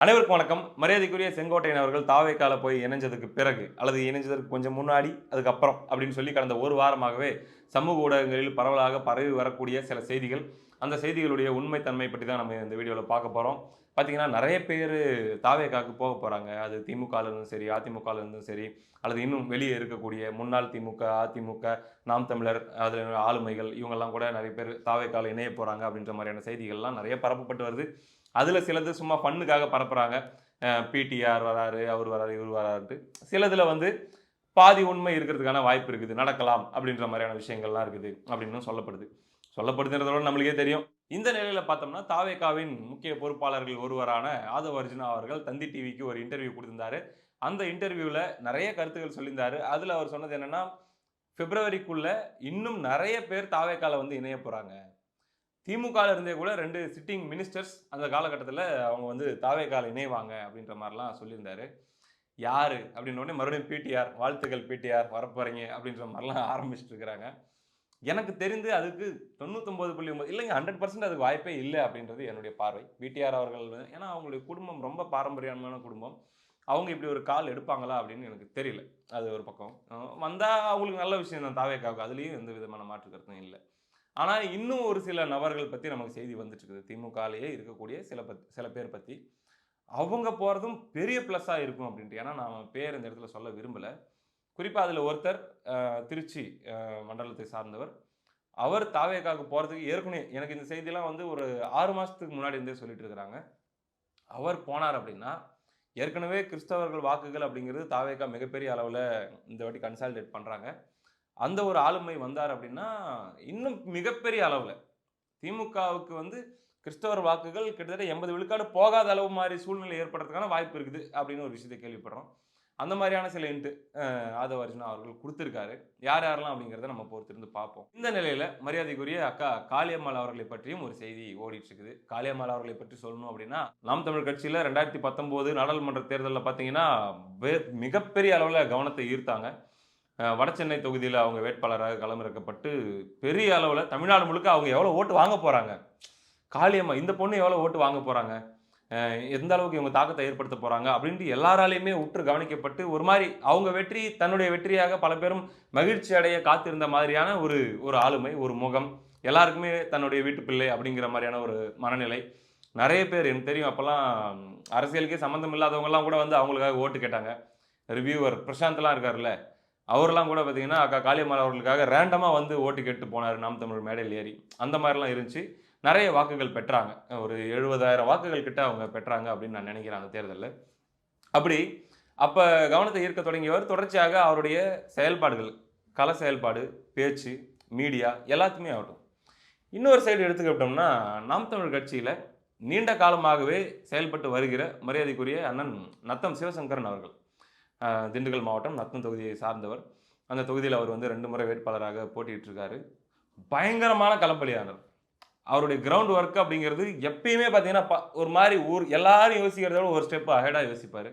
அனைவருக்கும் வணக்கம். மரியாதைக்குரிய செங்கோட்டையன் அவர்கள் தாவேக்கால போய் இணைஞ்சதுக்கு பிறகு அல்லது இணைஞ்சதற்கு கொஞ்சம் முன்னாடி அதுக்கப்புறம் அப்படின்னு சொல்லி கடந்த ஒரு வாரமாகவே சமூக ஊடகங்களில் பரவலாக பரவி வரக்கூடிய சில செய்திகள். அந்த செய்திகளுடைய உண்மைத்தன்மை பற்றி தான் நம்ம இந்த வீடியோவில் பார்க்க போகிறோம் பார்த்தீங்கன்னா நிறைய பேர் தாவேக்காக்கு போக போகிறாங்க அது திமுகலேருந்தும் சரி அதிமுகலேருந்தும் சரி அல்லது இன்னும் வெளியே இருக்கக்கூடிய முன்னாள் திமுக அதிமுக நாம் தமிழர் அதில் ஆளுமைகள் இவங்கெல்லாம் கூட நிறைய பேர் தாவேக்கால் இணைய போகிறாங்க அப்படின்ற மாதிரியான செய்திகள்லாம் நிறைய பரப்பப்பட்டு வருது. அதில் சிலது சும்மா ஃபன்னுக்காக பரப்புகிறாங்க பிடிஆர் வராரு அவர் வராரு இவர் வராருன்ட்டு. சிலதில் வந்து பாதி உண்மை இருக்கிறதுக்கான வாய்ப்பு இருக்குது நடக்கலாம் அப்படின்ற மாதிரியான விஷயங்கள்லாம் இருக்குது அப்படின்னு சொல்லப்படுது. சொல்லப்படுதுன்றதோட நம்மளுக்கே தெரியும். இந்த நிலையில் பார்த்தோம்னா தாவேகாவின் முக்கிய பொறுப்பாளர்கள் ஒருவரான ஆதவ அர்ஜுனா அவர்கள் தந்தி டிவிக்கு ஒரு இன்டர்வியூ கொடுத்திருந்தாரு. அந்த இன்டர்வியூவில் நிறைய கருத்துக்கள் சொல்லியிருந்தாரு. அதில் அவர் சொன்னது என்னென்னா பிப்ரவரிக்குள்ளே இன்னும் நிறைய பேர் தாவேக்காவில் வந்து இணைய போகிறாங்க திமுகவில் இருந்தே கூட ரெண்டு சிட்டிங் மினிஸ்டர்ஸ் அந்த காலகட்டத்தில் அவங்க வந்து தாவேக்கால இணைவாங்க அப்படின்ற மாதிரிலாம் சொல்லியிருந்தாரு. யார்? அப்படின்னோடனே மறுபடியும் பிடிஆர் வாழ்த்துக்கள் பிடிஆர் வரப்போறீங்க அப்படின்ற மாதிரிலாம் ஆரம்பிச்சிட்டு இருக்கிறாங்க. எனக்கு தெரிந்து அதுக்கு தொண்ணூத்தொம்பது புள்ளி ஒம்பது இல்லைங்க ஹண்ட்ரட் பர்சன்ட் அதுக்கு வாய்ப்பே இல்லை அப்படின்றது என்னுடைய பார்வை. பிடிஆர் அவர்கள் ஏன்னா அவங்களுடைய குடும்பம் ரொம்ப பாரம்பரியமான குடும்பம். அவங்க இப்படி ஒரு கால் எடுப்பாங்களா அப்படின்னு எனக்கு தெரியல. அது ஒரு பக்கம். வந்தால் அவங்களுக்கு நல்ல விஷயம் தான் தாவேக்காவுக்கு. அதுலேயும் எந்த விதமான மாற்று கருத்தும் இல்லை. ஆனால் இன்னும் ஒரு சில நபர்கள் பற்றி நமக்கு செய்தி வந்துட்டுருக்குது திமுகலேயே இருக்கக்கூடிய சில பத் சில பேர் பற்றி அவங்க போகிறதும் பெரிய ப்ளஸ்ஸாக இருக்கும் அப்படின்ட்டு. ஏன்னா நான் பேர் இந்த இடத்துல சொல்ல விரும்பலை. குறிப்பாக அதில் ஒருத்தர் திருச்சி மண்டலத்தை சார்ந்தவர். அவர் தாவேக்காவுக்கு போகிறதுக்கு ஏற்கனவே எனக்கு இந்த செய்தியெல்லாம் வந்து ஒரு ஆறு மாதத்துக்கு முன்னாடி இருந்தே சொல்லிட்டு இருக்கிறாங்க. அவர் போனார் அப்படின்னா ஏற்கனவே கிறிஸ்தவர்கள் வாக்குகள் அப்படிங்கிறது தாவேக்கா மிகப்பெரிய அளவில் இந்த வாட்டி கன்சால்டேட் பண்ணுறாங்க அந்த ஒரு ஆளுமை வந்தார் அப்படின்னா இன்னும் மிகப்பெரிய அளவில். திமுகவுக்கு வந்து கிறிஸ்தவர் வாக்குகள் கிட்டத்தட்ட எண்பது விழுக்காடு போகாத அளவு மாதிரி சூழ்நிலை ஏற்படுறதுக்கான வாய்ப்பு இருக்குது அப்படின்னு ஒரு விஷயத்தை கேள்விப்படுறோம். அந்த மாதிரியான சில இன்ட்டு ஆதவ அர்ஜுனா அவர்கள் கொடுத்துருக்காரு. யார் யாரெல்லாம் அப்படிங்கிறத நம்ம பொறுத்திருந்து பார்ப்போம். இந்த நிலையில் மரியாதைக்குரிய அக்கா காளியம்மாள் அவர்களை பற்றியும் ஒரு செய்தி ஓடிட்டு இருக்குது காளியம்மாள் அவர்களை பற்றி சொல்லணும் அப்படின்னா நாம் தமிழ் கட்சியில் ரெண்டாயிரத்தி பத்தொம்போது நாடாளுமன்ற தேர்தலில் பார்த்தீங்கன்னா மிகப்பெரிய அளவில் கவனத்தை ஈர்த்தாங்க. வடசென்னை தொகுதியில் அவங்க வேட்பாளராக களமிறக்கப்பட்டு பெரிய அளவில் தமிழ்நாடு முழுக்க அவங்க எவ்வளோ ஓட்டு வாங்க போகிறாங்க காளியம்மா இந்த பொண்ணு எவ்வளோ ஓட்டு வாங்க போகிறாங்க எந்த அளவுக்கு இவங்க தாக்கத்தை ஏற்படுத்த போகிறாங்க அப்படின்ட்டு எல்லாராலையுமே உற்று கவனிக்கப்பட்டு ஒரு மாதிரி அவங்க வெற்றி தன்னுடைய வெற்றியாக பல பேரும் மகிழ்ச்சி அடைய காத்திருந்த மாதிரியான ஒரு ஒரு ஆளுமை ஒரு முகம் எல்லாருக்குமே தன்னுடைய வீட்டு பிள்ளை அப்படிங்கிற மாதிரியான ஒரு மனநிலை. நிறைய பேர் எனக்கு தெரியும் அப்போல்லாம் அரசியலுக்கே சம்மந்தம் இல்லாதவங்கலாம் கூட வந்து அவங்களுக்காக ஓட்டு கேட்டாங்க. ரிவ்யூவர் பிரசாந்த்லாம் இருக்கார்ல அவர்லாம் கூட பார்த்தீங்கன்னா அக்கா காளியம்மாள் அவர்களுக்காக ரேண்டமாக வந்து ஓட்டு கேட்டு போனார் நாம் தமிழ் மேடையில் ஏறி. அந்த மாதிரிலாம் இருந்துச்சு. நிறைய வாக்குகள் பெற்றாங்க. ஒரு எழுபதாயிரம் வாக்குகள் கிட்ட அவங்க பெற்றாங்க அப்படின்னு நான் நினைக்கிறேன் அந்த தேர்தலில். அப்படி அப்போ கவனத்தை ஈர்க்க தொடங்கியவர் தொடர்ச்சியாக அவருடைய செயல்பாடுகள் கல செயல்பாடு பேச்சு மீடியா எல்லாத்துமே ஆகட்டும். இன்னொரு சைடு எடுத்துக்கிட்டோம்னா நாம் தமிழ் கட்சியில் நீண்ட காலமாகவே செயல்பட்டு வருகிற மரியாதைக்குரிய அண்ணன் நத்தம் சிவசங்கரன் அவர்கள். திண்டுக்கல் மாவட்டம் நத்தம் தொகுதியை சார்ந்தவர். அந்த தொகுதியில் அவர் வந்து ரெண்டு முறை வேட்பாளராக போட்டிகிட்டிருக்காரு பயங்கரமான களப்பலியானர் அவருடைய கிரவுண்ட் ஒர்க் அப்படிங்கிறது எப்பயுமே பார்த்தீங்கன்னா ப- ஒரு மாதிரி ஊர் எல்லாரும் யோசிக்கிறத விட ஒரு ஸ்டெப் அஹெடாக யோசிப்பார்.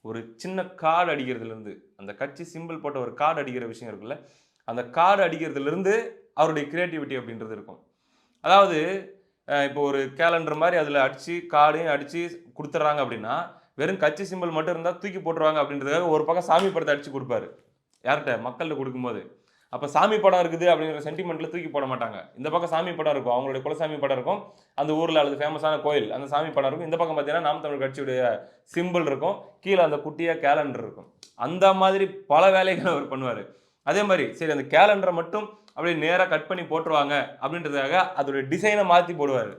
ஒரு சின்ன கார்டு அடிக்கிறதுலேருந்து அந்த கட்சி சிம்பிள் போட்ட ஒரு கார்டு அடிக்கிற விஷயம் இருக்குல்ல அந்த கார்டு அடிக்கிறதுலேருந்து அவருடைய கிரியேட்டிவிட்டி அப்படின்றது இருக்கும். அதாவது இப்போ ஒரு கேலண்டர் மாதிரி அதில் அடித்து கார்டையும் அடித்து கொடுத்துட்றாங்க அப்படின்னா வெறும் கட்சி சிம்பிள் மட்டும் இருந்தால் தூக்கி போட்டுருவாங்க அப்படின்றதுக்காக ஒரு பக்கம் சாமி படத்தை அடித்து கொடுப்பாரு. யார்கிட்ட? மக்கள்கிட்ட கொடுக்கும்போது. அப்போ சாமி படம் இருக்குது அப்படிங்கிற சென்டிமெண்ட்டில் தூக்கி போட மாட்டாங்க. இந்த பக்கம் சாமி படம் இருக்கும் அவங்களுடைய குலசாமி படம் இருக்கும் அந்த ஊரில் அல்லது ஃபேமஸான கோயில் அந்த சாமி படம் இருக்கும். இந்த பக்கம் பார்த்தீங்கன்னா நாம் தமிழ் கட்சியுடைய சிம்பிள் இருக்கும். கீழே அந்த குட்டியாக கேலண்டர் இருக்கும். அந்த மாதிரி பல வேலைகளை அவர் பண்ணுவார். அதே மாதிரி சரி அந்த கேலண்டரை மட்டும் அப்படியே நேராக கட் பண்ணி போட்டுருவாங்க அப்படின்றதுக்காக அதோடைய டிசைனை மாற்றி போடுவார்.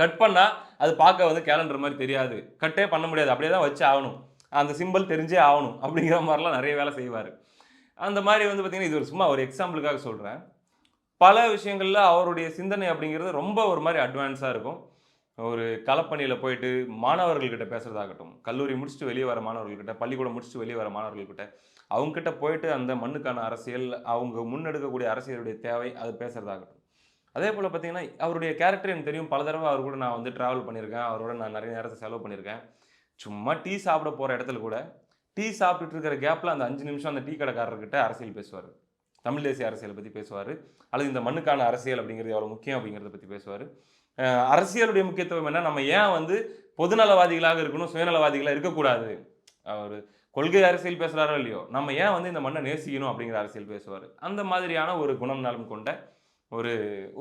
கட் பண்ணால் அது பார்க்க வந்து கேலண்டர் மாதிரி தெரியாது. கட்டே பண்ண முடியாது. அப்படியே தான் வச்சு ஆகணும். அந்த சிம்பிள் தெரிஞ்சே ஆகணும். அப்படிங்கிற மாதிரிலாம் நிறைய வேலை செய்வார். அந்த மாதிரி வந்து பார்த்திங்கன்னா இது ஒரு சும்மா ஒரு எக்ஸாம்பிளுக்காக சொல்கிறேன் பல விஷயங்களில் அவருடைய சிந்தனை அப்படிங்கிறது ரொம்ப ஒரு மாதிரி அட்வான்ஸாக இருக்கும். ஒரு களப்பணியில் போயிட்டு மாணவர்கள்கிட்ட பேசுகிறதாகட்டும் கல்லூரி முடிச்சுட்டு வெளியே வர மாணவர்கள்கிட்ட பள்ளிக்கூடம் முடிச்சுட்டு வெளியே வர மாணவர்கள்கிட்ட அவங்ககிட்ட போயிட்டு அந்த மண்ணுக்கான அரசியல் அவங்க முன்னெடுக்கக்கூடிய அரசியலுடைய தேவை அது பேசுறதாகட்டும். அதே போல் பார்த்தீங்கன்னா அவருடைய கேரக்டர் எனக்கு தெரியும். பல தடவை அவர் கூட நான் வந்து ட்ராவல் பண்ணியிருக்கேன். அவரோட நான் நிறைய நேரத்தை செலவு பண்ணியிருக்கேன். சும்மா டீ சாப்பிட போகிற இடத்துல கூட டீ சாப்பிட்டுட்டு இருக்கிற கேப்பில் அந்த அஞ்சு நிமிஷம் அந்த டீ கடைக்காரர்கிட்ட அரசியல் பேசுவார். தமிழ் தேசிய அரசியலை பற்றி பேசுவார். அல்லது இந்த மண்ணுக்கான அரசியல் அப்படிங்கிறது எவ்வளோ முக்கியம் அப்படிங்கிறத பற்றி பேசுவார். அரசியலுடைய முக்கியத்துவம் என்ன நம்ம ஏன் வந்து பொதுநலவாதிகளாக இருக்கணும் சுயநலவாதிகளாக இருக்கக்கூடாது? அவர் கொள்கை அரசியல் பேசுகிறாரோ இல்லையோ நம்ம ஏன் வந்து இந்த மண்ணை நேசிக்கணும் அப்படிங்கிற அரசியல் பேசுவார். அந்த மாதிரியான ஒரு குணம் நலம் கொண்ட ஒரு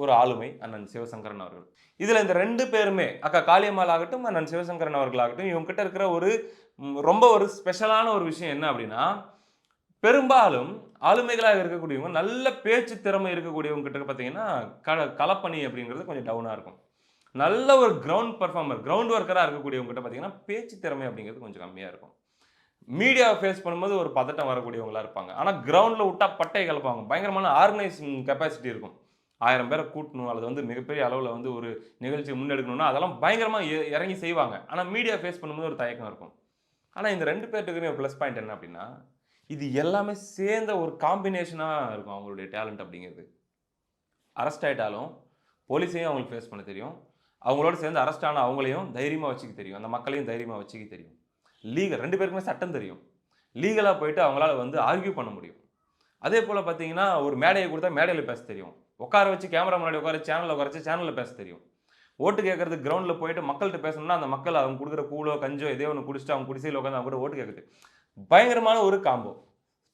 ஒரு ஆளுமை அண்ணன் சிவசங்கரன் அவர்கள். இதில் இந்த ரெண்டு பேருமே அக்கா காளியம்மாள் ஆகட்டும் அண்ணன் சிவசங்கரன் அவர்களாகட்டும் இவங்க கிட்ட இருக்கிற ஒரு ரொம்ப ஒரு ஸ்பெஷலான ஒரு விஷயம் என்ன அப்படின்னா பெரும்பாலும் ஆளுமைகளாக இருக்கக்கூடியவங்க நல்ல பேச்சு திறமை இருக்கக்கூடியவங்க கிட்ட பார்த்தீங்கன்னா க கலப்பணி அப்படிங்கிறது கொஞ்சம் டவுனாக இருக்கும். நல்ல ஒரு கிரவுண்ட் பர்ஃபார்மர் கிரவுண்ட் ஒர்க்கராக இருக்கக்கூடியவங்க கிட்ட பார்த்தீங்கன்னா பேச்சு திறமை அப்படிங்கிறது கொஞ்சம் கம்மியாக இருக்கும். மீடியாவை ஃபேஸ் பண்ணும்போது ஒரு பதட்டம் வரக்கூடியவங்களா இருப்பாங்க. ஆனால் கிரவுண்டில் விட்டா பட்டை கலப்பாங்க. பயங்கரமான ஆர்கனைசிங் கெப்பாசிட்டி இருக்கும். ஆயிரம் பேரை கூட்டணும் அல்லது வந்து மிகப்பெரிய அளவில் வந்து ஒரு நிகழ்ச்சியை முன்னெடுக்கணும்னா அதெல்லாம் பயங்கரமாக இறங்கி செய்வாங்க. ஆனால் மீடியா ஃபேஸ் பண்ணும்போது ஒரு தயக்கம் இருக்கும். ஆனால் இந்த ரெண்டு பேர்ட்டுக்குமே ஒரு ப்ளஸ் பாயிண்ட் என்ன அப்படின்னா இது எல்லாமே சேர்ந்த ஒரு காம்பினேஷனாக இருக்கும் அவங்களுடைய டேலண்ட் அப்படிங்கிறது. அரெஸ்ட் ஆகிட்டாலும் போலீஸையும் அவங்களுக்கு ஃபேஸ் பண்ண தெரியும். அவங்களோட சேர்ந்து அரெஸ்ட் ஆன அவங்களையும் தைரியமாக வச்சுக்க தெரியும். அந்த மக்களையும் தைரியமாக வச்சுக்க தெரியும். லீகல் ரெண்டு பேருக்குமே சட்டம் தெரியும். லீகலாக போயிட்டு அவங்களால வந்து ஆர்கியூ பண்ண முடியும். அதே போல் பார்த்தீங்கன்னா ஒரு மேடையை கொடுத்தா மேடையில் பேச தெரியும். உட்கார வச்சு கேமரா முன்னாடி உட்கார சேனலில் உட்காரச்சு சேனலில் பேச தெரியும். ஓட்டு கேட்கறது கிரவுண்டில் போயிட்டு மக்கள்கிட்ட பேசணும்னா அந்த மக்கள் அவங்க கொடுக்குற கூழோ கஞ்சோ இதே ஒன்று குடிச்சிட்டு அவங்க குடிசையில் உட்காந்து அவங்க கூட ஓட்டு கேட்குது பயங்கரமான ஒரு காம்போ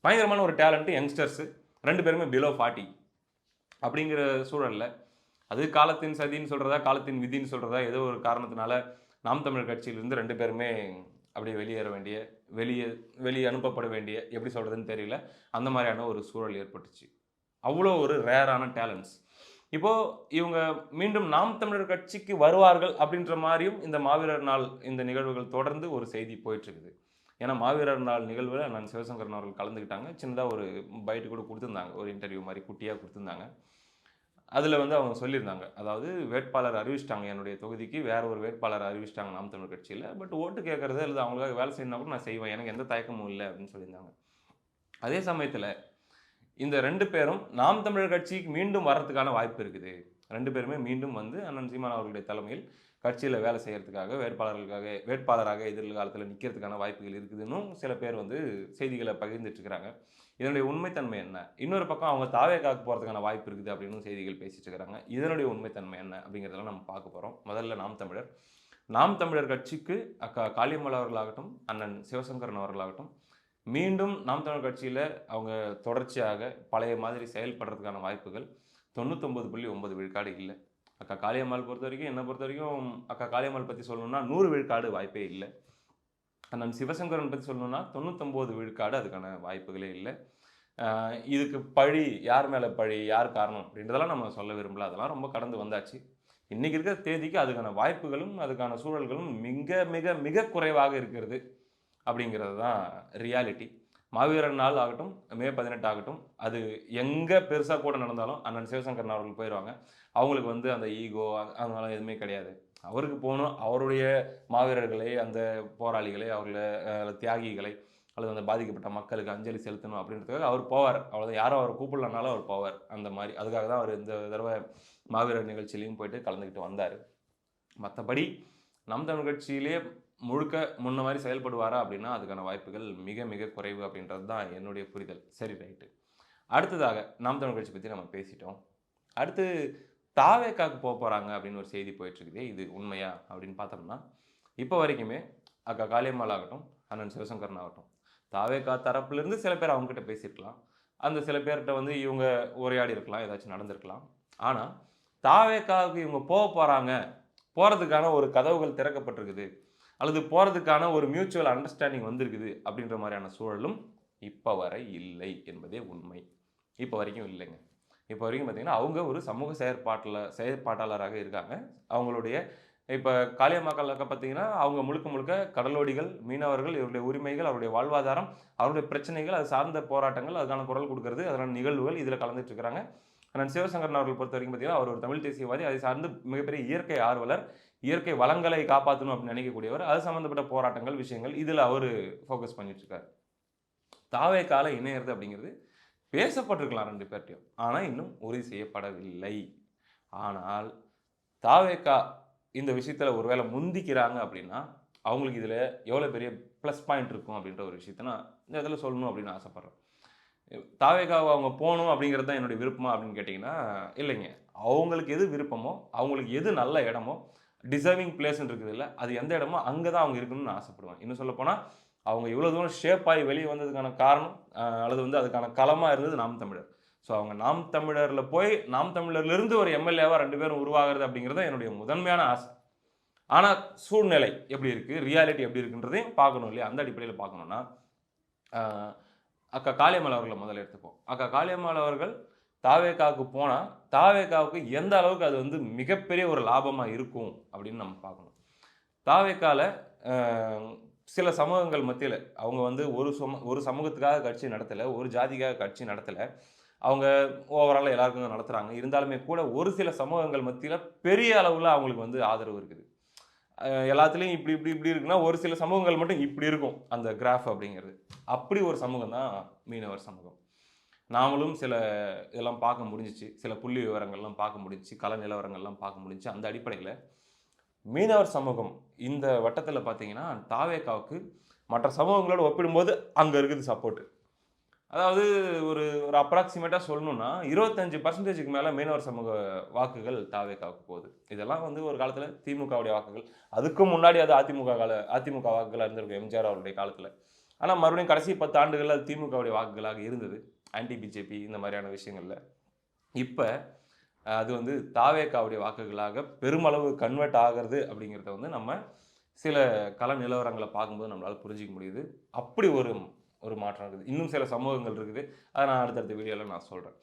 பயங்கரமான ஒரு டேலண்ட்டு யங்ஸ்டர்ஸு ரெண்டு பேருமே பிலோ ஃபார்ட்டி அப்படிங்கிற சூழல்ல. அது காலத்தின் சதின்னு சொல்கிறதா காலத்தின் விதின்னு சொல்கிறதா ஏதோ ஒரு காரணத்தினால நாம் தமிழர் கட்சியிலிருந்து ரெண்டு பேருமே அப்படியே வெளியேற வேண்டிய வெளியே வெளியே அனுப்பப்பட வேண்டிய எப்படி சொல்கிறதுன்னு தெரியல. அந்த மாதிரியான ஒரு சூழல் ஏற்பட்டுச்சு. அவ்வளோ ஒரு ரேரான டேலண்ட்ஸ் இப்போது இவங்க மீண்டும் நாம் தமிழர் கட்சிக்கு வருவார்கள் அப்படின்ற மாதிரியும் இந்த மாவீரர் நாள் இந்த நிகழ்வுகள் தொடர்ந்து ஒரு செய்தி போயிட்டுருக்குது. ஏன்னா மாவீரர் நாள் நிகழ்வில் நான் சிவசங்கரன் அவர்கள் கலந்துக்கிட்டாங்க. சின்னதாக ஒரு பைட்டு கூட கொடுத்துருந்தாங்க. ஒரு இன்டர்வியூ மாதிரி குட்டியாக கொடுத்துருந்தாங்க. அதில் வந்து அவங்க சொல்லியிருந்தாங்க. அதாவது வேட்பாளர் அறிவிச்சிட்டாங்க என்னுடைய தொகுதிக்கு. வேற ஒரு வேட்பாளர் அறிவிச்சிட்டாங்க நாம் தமிழர் கட்சியில். பட் ஓட்டு கேட்குறது அல்லது அவங்களுக்காக வேலை செய்யணும் கூட நான் செய்வேன். எனக்கு எந்த தயக்கமும் இல்லை அப்படின்னு சொல்லியிருந்தாங்க. அதே சமயத்தில் இந்த ரெண்டு பேரும் நாம் தமிழர் கட்சிக்கு மீண்டும் வர்றதுக்கான வாய்ப்பு இருக்குது. ரெண்டு பேருமே மீண்டும் வந்து அண்ணன் சீமான் அவர்களுடைய தலைமையில் கட்சியில் வேலை செய்கிறதுக்காக வேட்பாளர்களுக்காக வேட்பாளராக எதிர்காலத்தில் நிற்கிறதுக்கான வாய்ப்புகள் இருக்குதுன்னு சில பேர் வந்து செய்திகளை பகிர்ந்துட்டுருக்கிறாங்க இதனுடைய உண்மைத்தன்மை என்ன? இன்னொரு பக்கம் அவங்க தாவேக்காக்கு போகிறதுக்கான வாய்ப்பு இருக்குது அப்படின்னு செய்திகள் பேசிட்டு இருக்கிறாங்க. இதனுடைய உண்மைத்தன்மை என்ன அப்படிங்கிறதெல்லாம் நம்ம பார்க்க போகிறோம் முதல்ல நாம் தமிழர். நாம் தமிழர் கட்சிக்கு அக்கா காளியம்மாள் அவர்களாகட்டும் அண்ணன் சிவசங்கரன் அவர்களாகட்டும் மீண்டும் நாம் தமிழ் கட்சியில் அவங்க தொடர்ச்சியாக பழைய மாதிரி செயல்படுறதுக்கான வாய்ப்புகள் தொண்ணூத்தொம்பது புள்ளி ஒன்பது விழுக்காடு இல்லை. அக்கா காளியம்மாள் பொறுத்த வரைக்கும் என்னை பொறுத்த வரைக்கும் அக்கா காளியம்மாள் பற்றி சொல்லணும்னா நூறு விழுக்காடு வாய்ப்பே இல்லை. அண்ணன் சிவசங்கரன் பற்றி சொல்லணும்னா தொண்ணூத்தொம்பது விழுக்காடு அதுக்கான வாய்ப்புகளே இல்லை. இதுக்கு பழி யார் மேலே பழி யார் காரணம் அப்படின்றதெல்லாம் நம்ம சொல்ல விரும்பல. அதெல்லாம் ரொம்ப கடந்து வந்தாச்சு. இன்றைக்கி இருக்கிற தேதிக்கு அதுக்கான வாய்ப்புகளும் அதுக்கான சூழல்களும் மிக மிக மிக குறைவாக இருக்கிறது. அப்படிங்கிறது தான் ரியாலிட்டி மாவீரர் நாள் ஆகட்டும் மே பதினெட்டு ஆகட்டும் அது எங்கே பெருசாக கூட நடந்தாலும் அண்ணன் சிவசங்கரன் அவர்கள் போயிடுவாங்க அவங்களுக்கு வந்து அந்த ஈகோ அதனால எதுவுமே கிடையாது. அவருக்கு போகணும் அவருடைய மாவீரர்களை அந்த போராளிகளை அவர்களை தியாகிகளை அல்லது அந்த பாதிக்கப்பட்ட மக்களுக்கு அஞ்சலி செலுத்தணும் அப்படின்றதுக்காக அவர் போவார். அவ்வளோதான் யாரும் அவர் கூப்பிடலனாலும் அவர் போவார். அந்த மாதிரி. அதுக்காக தான் அவர் இந்த தடவை மாவீரர் நிகழ்ச்சியிலையும் போயிட்டு கலந்துக்கிட்டு வந்தார். மற்றபடி நம் தமிழ் கட்சியிலே முழுக்க முன்ன மாதிரி செயல்படுவாரா அப்படின்னா அதுக்கான வாய்ப்புகள் மிக மிக குறைவு அப்படின்றது தான் என்னுடைய புரிதல். சரி ரைட்டு அடுத்ததாக நாம் தமிழ் கட்சி பற்றி நம்ம பேசிட்டோம். அடுத்து தாவேக்காக்கு போக போகிறாங்க அப்படின்னு ஒரு செய்தி போயிட்டுருக்குது இது உண்மையா அப்படின்னு பார்த்தோம்னா இப்போ வரைக்குமே அக்கா காளியம்மாள் ஆகட்டும் அண்ணன் சிவசங்கரன் ஆகட்டும் தாவேக்கா தரப்புலேருந்து சில பேர் அவங்ககிட்ட பேசியிருக்கலாம். அந்த சில பேர்கிட்ட வந்து இவங்க உரையாடி இருக்கலாம் ஏதாச்சும் நடந்திருக்கலாம். ஆனால் தாவேக்காவுக்கு இவங்க போக போகிறாங்க போகிறதுக்கான ஒரு கதவுகள் திறக்கப்பட்டிருக்குது. அல்லது போகிறதுக்கான ஒரு மியூச்சுவல் அண்டர்ஸ்டாண்டிங் வந்திருக்குது அப்படின்ற மாதிரியான சூழலும் இப்போ வரை இல்லை என்பதே உண்மை. இப்போ வரைக்கும் இல்லைங்க. இப்போ வரைக்கும் பார்த்திங்கன்னா அவங்க ஒரு சமூக செயற்பாட்டில் செயற்பாட்டாளராக இருக்காங்க. அவங்களுடைய இப்போ காளியம்மாக்களுக்கு பார்த்தீங்கன்னா அவங்க முழுக்க முழுக்க கடலோடிகள் மீனவர்கள் இவருடைய உரிமைகள் அவருடைய வாழ்வாதாரம் அவருடைய பிரச்சனைகள் அது சார்ந்த போராட்டங்கள் அதுக்கான குரல் கொடுக்கறது அதனால நிகழ்வுகள் இதில் கலந்துட்டு இருக்கிறாங்க ஆனால் சிவசங்கரன் அவர்கள் பொறுத்த வரைக்கும் பார்த்தீங்கன்னா அவர் ஒரு தமிழ் தேசியவாதி அதை சார்ந்து மிகப்பெரிய இயற்கை ஆர்வலர். இயற்கை வளங்களை காப்பாற்றணும் அப்படின்னு நினைக்கக்கூடியவர். அது சம்மந்தப்பட்ட போராட்டங்கள் விஷயங்கள் இதில் அவர் ஃபோக்கஸ் பண்ணிட்டுருக்காரு. தாவே கால இணையிறது அப்படிங்கிறது பேசப்பட்டிருக்கலாம் ரெண்டு பேர்ட்டையும். ஆனால் இன்னும் உறுதி செய்யப்படவில்லை. ஆனால் தாவேக்கா இந்த விஷயத்தில் ஒருவேளை முந்திக்கிறாங்க அப்படின்னா அவங்களுக்கு இதில் எவ்வளோ பெரிய ப்ளஸ் பாயிண்ட் இருக்கும் அப்படின்ற ஒரு விஷயத்த நான் இந்த இடத்துல சொல்லணும் அப்படின்னு ஆசைப்பட்றேன். தாவேக்காவை அவங்க போகணும் அப்படிங்கிறது தான் என்னுடைய விருப்பமா அப்படின்னு கேட்டிங்கன்னா இல்லைங்க. அவங்களுக்கு எது விருப்பமோ அவங்களுக்கு எது நல்ல இடமோ டிசர்விங் பிளேஸ்ன்னு இருக்குது இல்லை அது எந்த இடமோ அங்கே தான் அவங்க இருக்கணும்னு ஆசைப்படுவேன். இன்னும் சொல்லப்போனால் அவங்க இவ்வளோ தூரம் ஷேப் ஆகி வெளியே வந்ததுக்கான காரணம் அல்லது வந்து அதுக்கான களமாக இருந்தது நாம் தமிழர். ஸோ அவங்க நாம் தமிழரில் போய் நாம் தமிழர்லேருந்து ஒரு எம்எல்ஏவாக ரெண்டு பேரும் உருவாகிறது அப்படிங்கிறது என்னுடைய முதன்மையான ஆசை. ஆனால் சூழ்நிலை எப்படி இருக்குது ரியாலிட்டி எப்படி இருக்குன்றதையும் பார்க்கணும் இல்லையா? அந்த அடிப்படையில் பார்க்கணுன்னா அக்கா காளியம்மாள் அவர்களை முதல்ல எடுத்துப்போம். அக்கா காளியம்மாள் அவர்கள் தாவேக்காவுக்கு போனால் தாவேக்காவுக்கு எந்த அளவுக்கு அது வந்து மிகப்பெரிய ஒரு லாபமாக இருக்கும் அப்படின்னு நம்ம பார்க்கணும். தாவேக்கால சில சமூகங்கள் மத்தியில் அவங்க வந்து ஒரு சம ஒரு சமூகத்துக்காக கட்சி நடத்தலை ஒரு ஜாதிக்காக கட்சி நடத்தலை அவங்க ஓவரால் எல்லாருக்கும் நடத்துகிறாங்க இருந்தாலுமே கூட ஒரு சில சமூகங்கள் மத்தியில் பெரிய அளவில் அவங்களுக்கு வந்து ஆதரவு இருக்குது. எல்லாத்துலேயும் இப்படி இப்படி இப்படி இருக்குன்னா ஒரு சில சமூகங்கள் மட்டும் இப்படி இருக்கும் அந்த கிராஃப் அப்படிங்கிறது. அப்படி ஒரு சமூகம் தான் மீனவர் சமூகம். நாமளும் சில இதெல்லாம் பார்க்க முடிஞ்சிச்சு. சில புள்ளி விவரங்கள்லாம் பார்க்க முடிஞ்சிச்சு. கல நிலவரங்கள்லாம் பார்க்க முடிஞ்சிச்சு. அந்த அடிப்படையில் மீனவர் சமூகம் இந்த வட்டத்தில் பார்த்தீங்கன்னா தாவேக்காவுக்கு மற்ற சமூகங்களோட ஒப்பிடும்போது அங்கே இருக்குது சப்போர்ட்டு அதாவது ஒரு ஒரு அப்ராக்சிமேட்டாக சொல்லணும்னா இருபத்தஞ்சு பர்சன்டேஜுக்கு மேலே மீனவர் சமூக வாக்குகள் தாவேக்காவுக்கு போகுது. இதெல்லாம் வந்து ஒரு காலத்தில் திமுகவுடைய வாக்குகள். அதுக்கும் முன்னாடி அது அதிமுக கால அதிமுக வாக்குகளாக இருந்திருக்கும் எம்ஜிஆர் அவருடைய காலத்தில். ஆனால் மறுபடியும் கடைசி பத்து ஆண்டுகளில் அது திமுகவுடைய வாக்குகளாக இருந்தது. ஆன்டி பிஜேபி இந்த மாதிரியான விஷயங்களில். இப்போ அது வந்து தாவேக்காவுடைய வாக்குகளாக பெருமளவு கன்வெர்ட் ஆகிறது அப்படிங்கிறத வந்து நம்ம சில கல நிலவரங்களை பார்க்கும்போது நம்மளால் புரிஞ்சிக்க முடியுது. அப்படி ஒரு ஒரு மாற்றம் இருக்குது. இன்னும் சில சமூகங்கள் இருக்குது. அதை நான் அடுத்தடுத்த வீடியோவில் நான் சொல்கிறேன்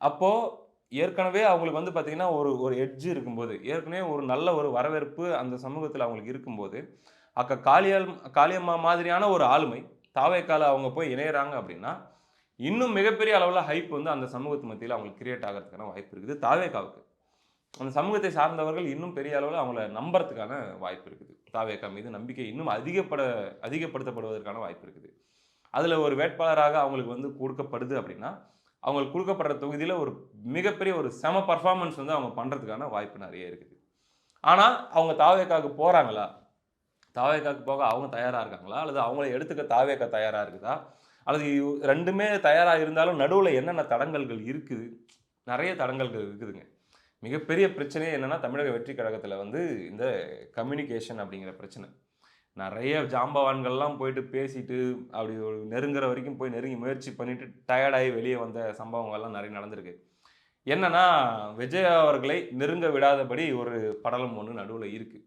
அப்போது ஏற்கனவே அவங்களுக்கு வந்து பார்த்திங்கன்னா ஒரு ஒரு எட்ஜ் இருக்கும்போது ஏற்கனவே ஒரு நல்ல ஒரு வரவேற்பு அந்த சமூகத்தில் அவங்களுக்கு இருக்கும்போது அக்கா காளியால் காளியம்மா மாதிரியான ஒரு ஆளுமை தாவேக்கால அவங்க போய் இணையறாங்க அப்படின்னா இன்னும் மிகப்பெரிய அளவில் ஹைப் வந்து அந்த சமூகத்து மத்தியில் அவங்களுக்கு கிரியேட் ஆகிறதுக்கான வாய்ப்பு இருக்குது தாவேக்காவுக்கு அந்த சமூகத்தை சார்ந்தவர்கள் இன்னும் பெரிய அளவில் அவங்கள நம்புறதுக்கான வாய்ப்பு இருக்குது. தாவேக்கா மீது நம்பிக்கை இன்னும் அதிகப்பட அதிகப்படுத்தப்படுவதற்கான வாய்ப்பு இருக்குது. அதில் ஒரு வேட்பாளராக அவங்களுக்கு வந்து கொடுக்கப்படுது அப்படின்னா அவங்களுக்கு கொடுக்கப்படுற தொகுதியில் ஒரு மிகப்பெரிய ஒரு செம பர்ஃபார்மன்ஸ் வந்து அவங்க பண்ணுறதுக்கான வாய்ப்பு நிறைய இருக்குது. ஆனால் அவங்க தாவேக்காவுக்கு போகிறாங்களா தாவேக்காவுக்கு போக அவங்க தயாராக இருக்காங்களா? அல்லது அவங்கள எடுத்துக்க தாவேக்கா தயாராக இருக்குதா? அல்லது ரெண்டுமே தயாராக இருந்தாலும் நடுவில் என்னென்ன தடங்கல்கள் இருக்குது? நிறைய தடங்கல்கள் இருக்குதுங்க. மிகப்பெரிய பிரச்சனையே என்னென்னா தமிழக வெற்றி கழகத்தில் வந்து இந்த கம்யூனிகேஷன் அப்படிங்கிற பிரச்சனை. நிறைய ஜாம்பவான்கள்லாம் போயிட்டு பேசிட்டு அப்படி ஒரு நெருங்குற வரைக்கும் போய் நெருங்கி முயற்சி பண்ணிட்டு டயர்டாகி வெளியே வந்த சம்பவங்கள்லாம் நிறைய நடந்திருக்கு. என்னன்னா விஜய் அவர்களை நெருங்க விடாதபடி ஒரு படலம் ஒன்று நடுவில் இருக்குது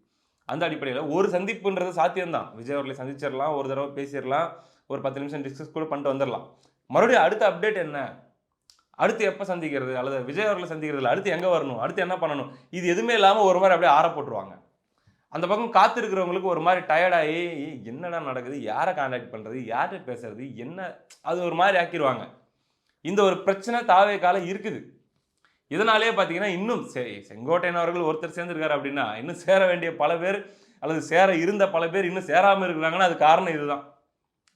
அந்த அடிப்படையில் ஒரு சந்திப்புன்றது சாத்தியம்தான். விஜய் அவர்களை சந்திச்சிடலாம் ஒரு தடவை பேசிடலாம் ஒரு பத்து நிமிஷம் டிஸ்கஸ் கூட பண்ணிட்டு வந்துடலாம் மறுபடியும் அடுத்த அப்டேட் என்ன? அடுத்து எப்போ சந்திக்கிறது? அல்லது விஜய் அவர்களை சந்திக்கிறதுல அடுத்து எங்கே வரணும்? அடுத்து என்ன பண்ணணும்? இது எதுவுமே இல்லாமல் ஒரு மாதிரி அப்படியே ஆற போட்டுருவாங்க. அந்த பக்கம் காத்திருக்கிறவங்களுக்கு ஒரு மாதிரி டயர்டாகி என்னடா நடக்குது? யாரை காண்டாக்ட் பண்ணுறது யார்கிட்ட பேசுறது? என்ன? அது ஒரு மாதிரி ஆக்கிடுவாங்க இந்த ஒரு பிரச்சனை தாவே காலம் இருக்குது. இதனாலேயே பார்த்தீங்கன்னா இன்னும் சரி செங்கோட்டையன் அவர்கள் ஒருத்தர் சேர்ந்துருக்காரு அப்படின்னா இன்னும் சேர வேண்டிய பல பேர் அல்லது சேர இருந்த பல பேர் இன்னும் சேராமல் இருக்கிறாங்கன்னா அது காரணம் இதுதான்.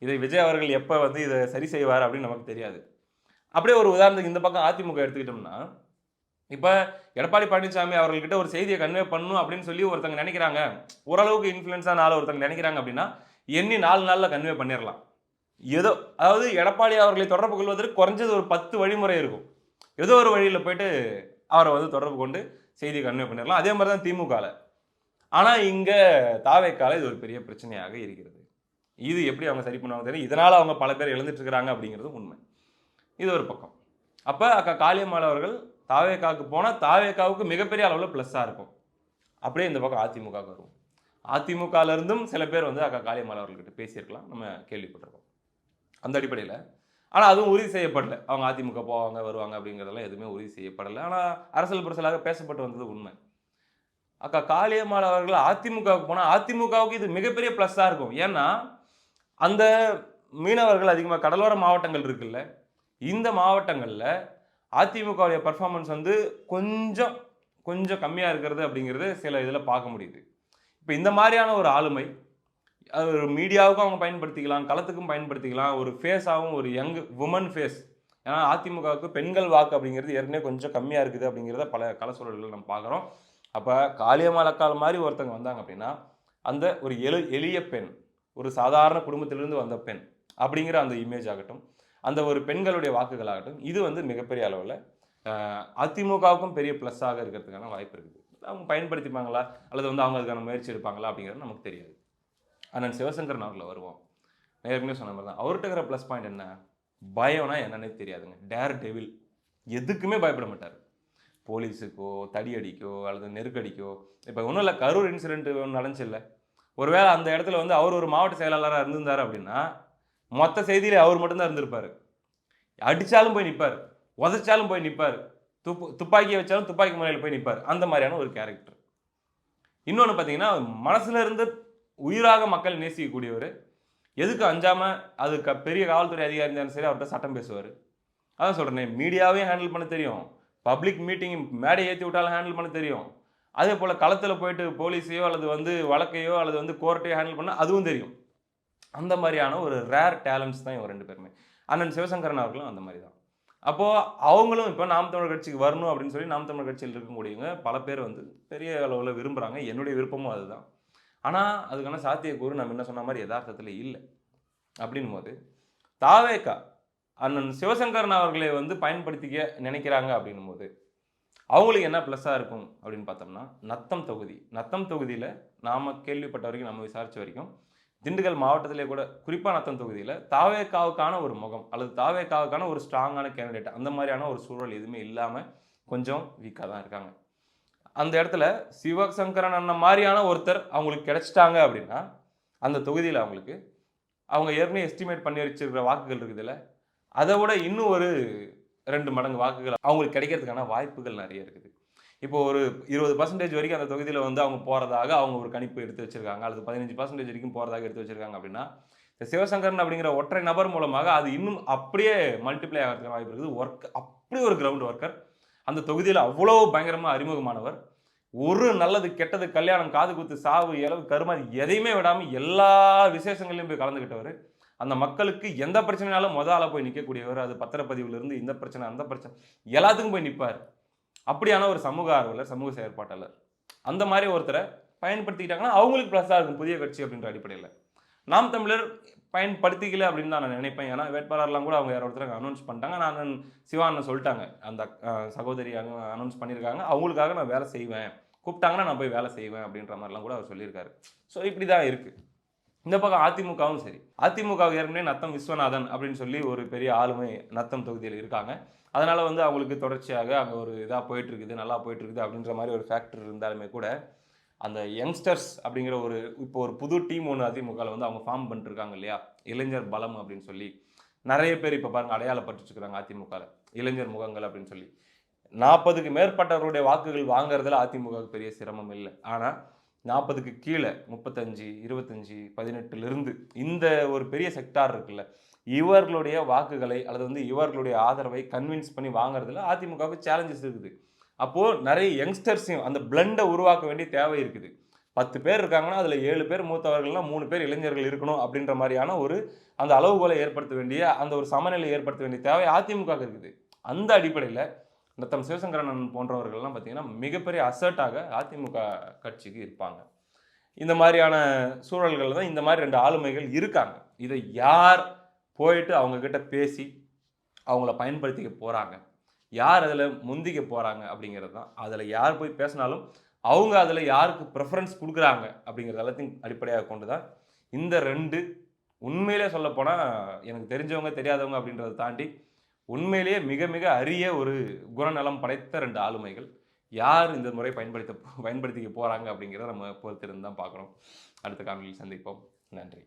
இதை விஜய் அவர்கள் எப்போ வந்து இதை சரி செய்வார் அப்படின்னு நமக்கு தெரியாது. அப்படியே ஒரு உதாரணத்துக்கு இந்த பக்கம் அதிமுக எடுத்துக்கிட்டோம்னா இப்போ எடப்பாடி பழனிசாமி அவர்கள்கிட்ட ஒரு செய்தியை கன்வே பண்ணணும் அப்படின்னு சொல்லி ஒருத்தங்க நினைக்கிறாங்க. ஓரளவுக்கு இன்ஃப்ளூயன்ஸாக நாள் ஒருத்தங்க நினைக்கிறாங்க அப்படின்னா எண்ணி நாலு நாளில் கன்வே பண்ணிடலாம் ஏதோ அதாவது எடப்பாடி அவர்களை தொடர்பு கொள்வதற்கு குறைஞ்சது ஒரு பத்து வழிமுறை இருக்கும். ஏதோ ஒரு வழியில் போயிட்டு அவரை வந்து தொடர்பு கொண்டு செய்தி கன்வே பண்ணிடலாம் அதே மாதிரி தான் திமுகவில் ஆனால் இங்கே தாவைக்கால இது ஒரு பெரிய பிரச்சனையாக இருக்கிறது. இது எப்படி அவங்க சரி பண்ணுவாங்க தெரியும் இதனால் அவங்க பல பேர் இழந்துட்டு இருக்கிறாங்க அப்படிங்கிறது உண்மை. இது ஒரு பக்கம். அப்போ அக்கா காளியம்மாள் அவர்கள் தாவேக்காவுக்கு போனால் தாவேக்காவுக்கு மிகப்பெரிய அளவில் ப்ளஸ்ஸாக இருக்கும். அப்படியே இந்த பக்கம் அதிமுகவுக்கு வரும் அதிமுகலேருந்தும் சில பேர் வந்து அக்கா காளியம்மாள் அவர்கள்கிட்ட பேசியிருக்கலாம். நம்ம கேள்விப்பட்டிருக்கோம். அந்த அடிப்படையில். ஆனால் அதுவும் உறுதி செய்யப்படலை. அவங்க அதிமுக போவாங்க வருவாங்க அப்படிங்கிறதெல்லாம் எதுவுமே உறுதி செய்யப்படலை. ஆனால் அரசியல் புரசலாக பேசப்பட்டு வந்தது உண்மை. அக்கா காளியம்மாள் அவர்கள் அதிமுகவுக்கு போனால் அதிமுகவுக்கு இது மிகப்பெரிய ப்ளஸ்ஸாக இருக்கும். ஏன்னா அந்த மீனவர்கள் அதிகமாக கடலோர மாவட்டங்கள் இருக்குல்ல இந்த மாவட்டங்களில் அதிமுகவுடைய பர்ஃபார்மன்ஸ் வந்து கொஞ்சம் கொஞ்சம் கம்மியாக இருக்கிறது அப்படிங்கிறது சில இதில் பார்க்க முடியுது. இப்போ இந்த மாதிரியான ஒரு ஆளுமை அது ஒரு மீடியாவுக்கும் அவங்க பயன்படுத்திக்கலாம் களத்துக்கும் பயன்படுத்திக்கலாம் ஒரு ஃபேஸாகவும் ஒரு யங் உமன் ஃபேஸ் ஏன்னா அதிமுகவுக்கு பெண்கள் வாக்கு அப்படிங்கிறது ஏற்கனவே கொஞ்சம் கம்மியாக இருக்குது அப்படிங்கிறத பல கள சூழல்கள் நம்ம பார்க்குறோம். அப்போ காளியம்மாளக்கால் மாதிரி ஒருத்தங்க வந்தாங்க அப்படின்னா அந்த ஒரு எழு எளிய பெண் ஒரு சாதாரண குடும்பத்திலிருந்து வந்த பெண் அப்படிங்கிற அந்த இமேஜ் ஆகட்டும் அந்த ஒரு பெண்களுடைய வாக்குகளாகட்டும் இது வந்து மிகப்பெரிய அளவில் அதிமுகவுக்கும் பெரிய ப்ளஸ்ஸாக இருக்கிறதுக்கான வாய்ப்பு இருக்குது. அவங்க பயன்படுத்திப்பாங்களா? அல்லது வந்து அவங்க அதுக்கான முயற்சி எடுப்பாங்களா? அப்படிங்கிறது நமக்கு தெரியாது. அண்ணன் சிவசங்கரன் அவர்களை வருவோம். நான் ஏற்கனவே சொன்ன மாதிரி தான் அவர்கிட்ட இருக்கிற ப்ளஸ் பாயிண்ட் என்ன? பயம்னா என்னன்னே தெரியாதுங்க. டேர் டெவில் எதுக்குமே பயப்பட மாட்டார். போலீஸுக்கோ தடியடிக்கோ அல்லது நெருக்கடிக்கோ இப்போ ஒன்றும் இல்லை. கரூர் இன்சிடென்ட் ஒன்று நடந்துச்சு ஒருவேளை அந்த இடத்துல வந்து அவர் ஒரு மாவட்ட செயலாளராக இருந்திருந்தார் அப்படின்னா மொத்த செய்தியிலே அவர் மட்டும்தான் இருந்திருப்பார். அடித்தாலும் போய் நிற்பார் உதைச்சாலும் போய் நிற்பார் துப்பு துப்பாக்கியை வச்சாலும் துப்பாக்கி முறையில் போய் நிற்பார் அந்த மாதிரியான ஒரு கேரக்டர் இன்னொன்று பார்த்தீங்கன்னா மனசுல இருந்து உயிராக மக்கள் நேசிக்கக்கூடியவர். எதுக்கு அஞ்சாமல் அது க பெரிய காவல்துறை அதிகாரி இருந்தாலும் சரி அவர்கிட்ட சட்டம் பேசுவார். அதான் சொல்கிறேன் மீடியாவையும் ஹேண்டில் பண்ண தெரியும். பப்ளிக் மீட்டிங் மேடை ஏற்றி விட்டாலும் ஹேண்டில் பண்ண தெரியும். அதே போல் களத்தில் போயிட்டு போலீஸையோ அல்லது வந்து வழக்கையோ அல்லது வந்து கோர்ட்டையோ ஹேண்டில் பண்ணால் அதுவும் தெரியும். அந்த மாதிரியான ஒரு ரேர் டேலண்ட்ஸ் தான் இவங்க ரெண்டு பேருமே. அண்ணன் சிவசங்கரன் அவர்களும் அந்த மாதிரி தான். அப்போது அவங்களும் இப்போ நாம் தமிழர் கட்சிக்கு வரணும் அப்படின்னு சொல்லி நாம் தமிழர் கட்சியில் இருக்கக்கூடியவங்க பல பேர் வந்து பெரிய அளவில் விரும்புகிறாங்க என்னுடைய விருப்பமும் அதுதான். ஆனால் அதுக்கான சாத்தியக்கூறு நம்ம என்ன சொன்ன மாதிரி யதார்த்தத்தில் இல்லை. அப்படின்னும் போது தாவேக்கா அண்ணன் சிவசங்கரன் அவர்களை வந்து பயன்படுத்திக்க நினைக்கிறாங்க அப்படின்னும் போது அவங்களுக்கு என்ன ப்ளஸ்ஸாக இருக்கும் அப்படின்னு பார்த்தோம்னா நத்தம் தொகுதி. நத்தம் தொகுதியில் நாம் கேள்விப்பட்ட வரைக்கும் நம்ம விசாரித்த வரைக்கும் திண்டுக்கல் மாவட்டத்திலே கூட குறிப்பாக நத்தம் தொகுதியில் தாவேக்காவுக்கான ஒரு முகம் அல்லது தாவேக்காவுக்கான ஒரு ஸ்ட்ராங்கான கேண்டிடேட் அந்த மாதிரியான ஒரு சூழல் எதுவுமே இல்லாமல் கொஞ்சம் வீக்காக தான் இருக்காங்க. அந்த இடத்துல சிவசங்கரன் அண்ணன் மாதிரியான ஒருத்தர் அவங்களுக்கு கிடைச்சிட்டாங்க அப்படின்னா அந்த தொகுதியில் அவங்களுக்கு அவங்க ஏற்கனவே எஸ்டிமேட் பண்ணி வச்சிருக்கிற வாக்குகள் இருக்குதுல்ல அதை விட இன்னும் ஒரு ரெண்டு மடங்கு வாக்குகள் அவங்களுக்கு கிடைக்கிறதுக்கான வாய்ப்புகள் நிறைய இருக்குது. இப்போ ஒரு இருபது பர்சன்டேஜ் வரைக்கும் அந்த தொகுதியில் வந்து அவங்க போகிறதாக அவங்க ஒரு கணிப்பு எடுத்து வச்சிருக்காங்க. அல்லது பதினஞ்சு பர்சன்டேஜ் வரைக்கும் போகிறதாக எடுத்து வச்சிருக்காங்க அப்படின்னா இந்த சிவசங்கரன் அப்படிங்கிற ஒற்றை நபர் மூலமாக அது இன்னும் அப்படியே மல்டிப்ளை ஆகிறதுக்கு வாய்ப்பு இருக்குது. ஒர்க் அப்படி ஒரு கிரவுண்ட் ஒர்க்கர் அந்த தொகுதியில் அவ்வளோ பயங்கரமாக அறிமுகமானவர் ஒரு நல்லது கெட்டது கல்யாணம் காது குத்து சாவு இளவு கருமாதி எதையுமே விடாமல் எல்லா விசேஷங்களையும் போய் கலந்துக்கிட்டவர் அந்த மக்களுக்கு எந்த பிரச்சனைனாலும் முத ஆளாக போய் நிற்கக்கூடியவர் அது பத்திரப்பதிவுலேருந்து இந்த பிரச்சனை அந்த பிரச்சனை எல்லாத்துக்கும் போய் நிற்பார் அப்படியான ஒரு சமூக ஆர்வலர் சமூக செயற்பாட்டாளர். அந்த மாதிரி ஒருத்தரை பயன்படுத்திக்கிட்டாங்கன்னா அவங்களுக்கு ப்ளஸ்ஸாக இருக்கும் புதிய கட்சி அப்படின்ற அடிப்படையில். நாம் தமிழர் பயன்படுத்திக்கல அப்படின்னு தான் நான் நினைப்பேன். ஏன்னா வேட்பாளர்லாம் கூட அவங்க யாரோ ஒருத்தர் அனௌன்ஸ் பண்ணிட்டாங்க. நான் சிவான்னு சொல்லிட்டாங்க. அந்த சகோதரி அனௌன்ஸ் பண்ணியிருக்காங்க. அவங்களுக்காக நான் வேலை செய்வேன். கூப்பிட்டாங்கன்னா நான் போய் வேலை செய்வேன் அப்படின்ற மாதிரிலாம் கூட அவர் சொல்லியிருக்காரு. ஸோ இப்படி தான் இருக்குது இந்த பக்கம் அதிமுகவும் சரி. அதிமுக ஏற்கனவே நத்தம் விஸ்வநாதன் அப்படின்னு சொல்லி ஒரு பெரிய ஆளுமை நத்தம் தொகுதியில் இருக்காங்க. அதனால் வந்து அவங்களுக்கு தொடர்ச்சியாக அங்கே ஒரு இதாக போயிட்டு இருக்குது நல்லா போயிட்டுருக்குது அப்படின்ற மாதிரி ஒரு ஃபேக்டர் இருந்தாலுமே கூட அந்த யங்ஸ்டர்ஸ் அப்படிங்கிற ஒரு இப்போ ஒரு புது டீம் ஒன்று அதிமுகவில் வந்து அவங்க ஃபார்ம் பண்ணிருக்காங்க இல்லையா? இளைஞர் பலம் அப்படின்னு சொல்லி. நிறைய பேர் இப்போ பாருங்கள் அடையாளப்பட்டுச்சுக்கிறாங்க அதிமுகவில் இளைஞர் முகங்கள் அப்படின்னு சொல்லி. நாற்பதுக்கு மேற்பட்டவருடைய வாக்குகள் வாங்குறதுல அதிமுகவுக்கு பெரிய சிரமம் இல்லை. ஆனால் நாற்பதுக்கு கீழே முப்பத்தஞ்சு இருபத்தஞ்சி பதினெட்டுலேருந்து இந்த ஒரு பெரிய செக்டார் இருக்குல்ல இவர்களுடைய வாக்குகளை அல்லது வந்து இவர்களுடைய ஆதரவை கன்வின்ஸ் பண்ணி வாங்குறதுல அதிமுகவுக்கு சேலஞ்சஸ் இருக்குது. அப்போது நிறைய யங்ஸ்டர்ஸையும் அந்த பிளண்டை உருவாக்க வேண்டிய தேவை இருக்குது. பத்து பேர் இருக்காங்கன்னா அதில் ஏழு பேர் மூத்தவர்கள்லாம் மூணு பேர் இளைஞர்கள் இருக்கணும் அப்படின்ற மாதிரியான ஒரு அந்த அளவுகோலை ஏற்படுத்த வேண்டிய அந்த ஒரு சமநிலை ஏற்படுத்த வேண்டிய தேவை அதிமுக இருக்குது. அந்த அடிப்படையில் நத்தம் சிவசங்கரன் போன்றவர்கள்லாம் பார்த்தீங்கன்னா மிகப்பெரிய அசர்ட்டாக அதிமுக கட்சிக்கு இருப்பாங்க. இந்த மாதிரியான சூழல்களில் தான் இந்த மாதிரி ரெண்டு ஆளுமைகள் இருக்காங்க. இதை யார் போயிட்டு அவங்கக்கிட்ட பேசி அவங்கள பயன்படுத்திக்க போகிறாங்க யார் அதில் முந்திக்க போகிறாங்க அப்படிங்கிறது தான். அதில் யார் போய் பேசினாலும் அவங்க அதில் யாருக்கு ப்ரெஃபரன்ஸ் கொடுக்குறாங்க அப்படிங்கிறது எல்லாத்தையும் அடிப்படையாக கொண்டு தான் இந்த ரெண்டு உண்மையிலே சொல்லப்போனால் எனக்கு தெரிஞ்சவங்க தெரியாதவங்க அப்படின்றத தாண்டி உண்மையிலேயே மிக மிக அரிய ஒரு குணநலம் படைத்த ரெண்டு ஆளுமைகள். யார் இந்த முறை பயன்படுத்த பயன்படுத்திக்க போகிறாங்க அப்படிங்கிறத நம்ம பொறுத்திருந்து தான் பார்க்குறோம் அடுத்த காணொலியில் சந்திப்போம். நன்றி.